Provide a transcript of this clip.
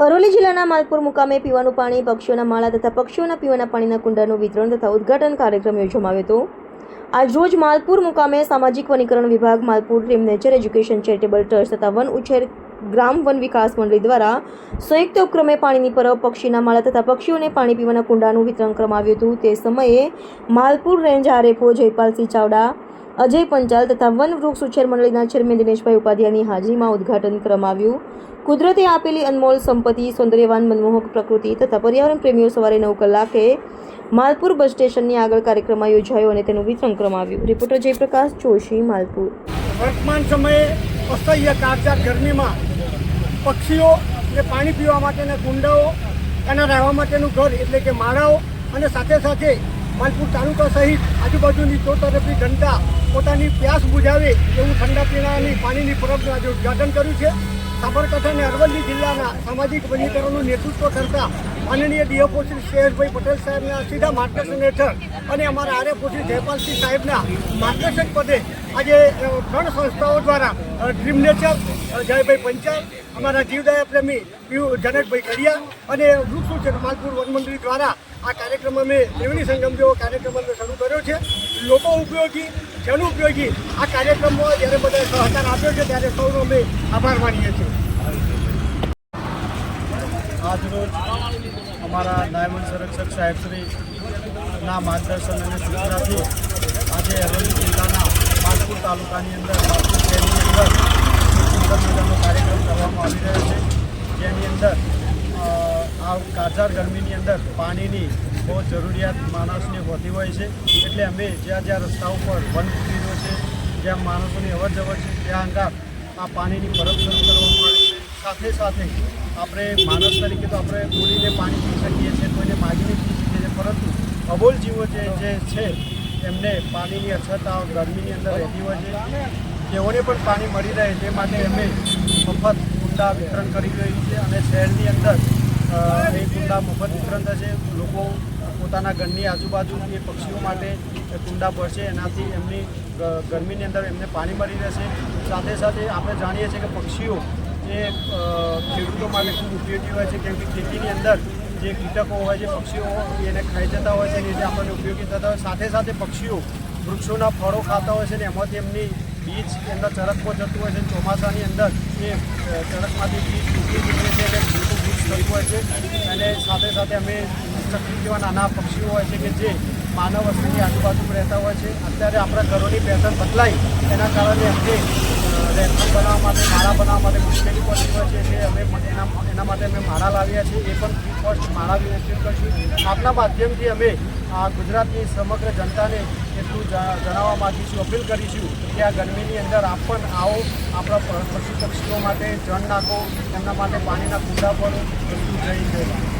અરોલી જિલ્લાના માલપુર મુકામે પીવાનું પાણી પક્ષીઓના માળા તથા પક્ષીઓના પીવાના પાણીના કુંડાનું વિતરણ તથા ઉદ્ઘાટન કાર્યક્રમ યોજવામાં આવ્યો હતો. આજરોજ માલપુર મુકામે સામાજિક વનીકરણ વિભાગ, Malpur dream nature education charitable trust તથા વન ઉછેર ગ્રામ વન વિકાસ મંડળી દ્વારા સંયુક્ત ઉપક્રમે પાણીની પરબ, પક્ષીના માળા તથા પક્ષીઓને પાણી પીવાના કુંડાનું વિતરણ કરવામાં આવ્યું હતું. તે સમયે માલપુર રેન્જ આરએફઓ જયપાલસિંહ ચાવડા અજય પંચાલ તથા વન વૃક્ષ ઉછેર મંડળીના ચેરમેન દિનેશભાઈ ઉપાધ્યાયની હાજરીમાં ઉદ્ઘાટન કરવામાં આવ્યું કુદરતે આપેલી અનમોલ સંપત્તિ, સૌંદર્યવાન મનમોહક પ્રકૃતિ તથા પર્યાવરણ પ્રેમીઓ સવારે નવ કલાકે માલપુર બસ સ્ટેશનની આગળ કાર્યક્રમમાં યોજાયો અને તેનું વિતરણ કરવામાં આવ્યું રિપોર્ટર જયપ્રકાશ જોશી, માલપુર. વર્તમાન સમયે અસહ્ય કાળઝાળ ગરમીમાં એટલે પાણી પીવા માટેના કુંડાઓ એના રહેવા માટેનું ઘર એટલે કે માળાઓ અને સાથે સાથે માલપુર તાલુકા સહિત આજુબાજુની ચોતરફી જનતા પોતાની પ્યાસ બુઝાવે એવું ઠંડા પીણાની પાણીની પરબનું આજે ઉદઘાટન કર્યું છે. સાબરકાંઠા અને અરવલ્લી જિલ્લાના સામાજિક વનીકરણનું નેતૃત્વ કરતા માનનીય ડીએફઓ શ્રી શ્રેયસભાઈ પટેલ સાહેબના સીધા માર્ગદર્શન હેઠળ અને અમારા આરએફઓ શ્રી જયપાલસિંહ સાહેબના માર્ગદર્શક પદે આજે ત્રણ સંસ્થાઓ દ્વારા ડ્રીમ નેચર જયભાઈ પંચાલ, અમારા જીવદયા પ્રેમી જનકભાઈ કડિયા અને વૃક્ષો છે માલપુર વનમંત્રી દ્વારા આ કાર્યક્રમ અમે ત્રિવેણી સંગમ જેવો કાર્યક્રમ અમે શરૂ કર્યો છે. લોકો ઉપયોગી, જન ઉપયોગી આ કાર્યક્રમમાં જ્યારે બધાએ સહકાર આપ્યો છે ત્યારે સૌનો અમે આભાર માનીએ છીએ. આજરોજ અમારા નાયબ સંરક્ષક સાહેબશ્રીના માર્ગદર્શન અને સૂચનાથી આજે અરવલ્લી જિલ્લાના માલપુર તાલુકાની અંદર માલપુર સુંદર કાર્યક્રમ કરવામાં આવી રહ્યો છે, જેની અંદર આ કાચાર ગરમીની અંદર પાણીની બહુ જરૂરિયાત માણસને હોતી હોય છે. એટલે અમે જ્યાં જ્યાં રસ્તા ઉપર વન ઉભીરો છે, જ્યાં માણસોની અવર જવર છે, ત્યાં અંગાર આ પાણીની પરત શરૂ કરવામાં આવી છે. સાથે સાથે આપણે માણસ તરીકે તો આપણે બોલીને પાણી પી શકીએ છીએ, કોઈને માગીને પી શકીએ છીએ, પરંતુ અબોલ જીવો જે છે, એમને પાણીની અછત આ ગરમીની અંદર રહેતી હોય છે. તેઓને પણ પાણી મળી રહે તે માટે અમે મફત કુંડા વિતરણ કરી રહ્યું છે અને શહેરની અંદર એ કુંડા મફત વિતરણ થશે. લોકો પોતાના ઘરની આજુબાજુ એ પક્ષીઓ માટે કુંડા ભરશે. એનાથી એમની ગરમીની અંદર એમને પાણી મળી રહેશે. સાથે સાથે આપણે જાણીએ છીએ કે પક્ષીઓ એ ખેડૂતો માટે ખૂબ ઉપયોગી હોય છે, કેમ કે ખેતીની અંદર જે કીટકો હોય છે પક્ષીઓ એને ખાઈ જતા હોય છે એ આપણને ઉપયોગી થતા હોય, સાથે સાથે પક્ષીઓ વૃક્ષોના ફળો ખાતા હોય છે ને એમાંથી એમની બીજ એમના ચરકકો જતું હોય છે, ચોમાસાની અંદર એ ચરકમાંથી બીજ ઉગી નીકળે છે અને મોટું વૃક્ષ થતું હોય છે. અને સાથે સાથે અમે ચકલી જેવા નાના પક્ષીઓ હોય છે કે જે માનવ વસ્તીની આજુબાજુ રહેતા હોય છે. અત્યારે આપણા ઘરોની પેટર્ન બદલાઈ. એના કારણે અમને રહેઠાણ બનાવવા માટે, માળા બનાવવા માટે મુશ્કેલી પડતી હોય છે એટલે અમે એના એના માટે અમે માળા લાવ્યા છીએ. એ પણ ફ્રી કોસ્ટ માળા વિતરિત કરીશું. આપના માધ્યમથી અમે આ ગુજરાતની સમગ્ર જનતાને એટલું જણાવવા માગીશું અપીલ કરીશું કે આ ગરમીની અંદર આપ પણ આવો, આપણા પશુ પક્ષીઓ માટે જળ નાખો, એમના માટે પાણીના કુંડા પણ એટલું જય જય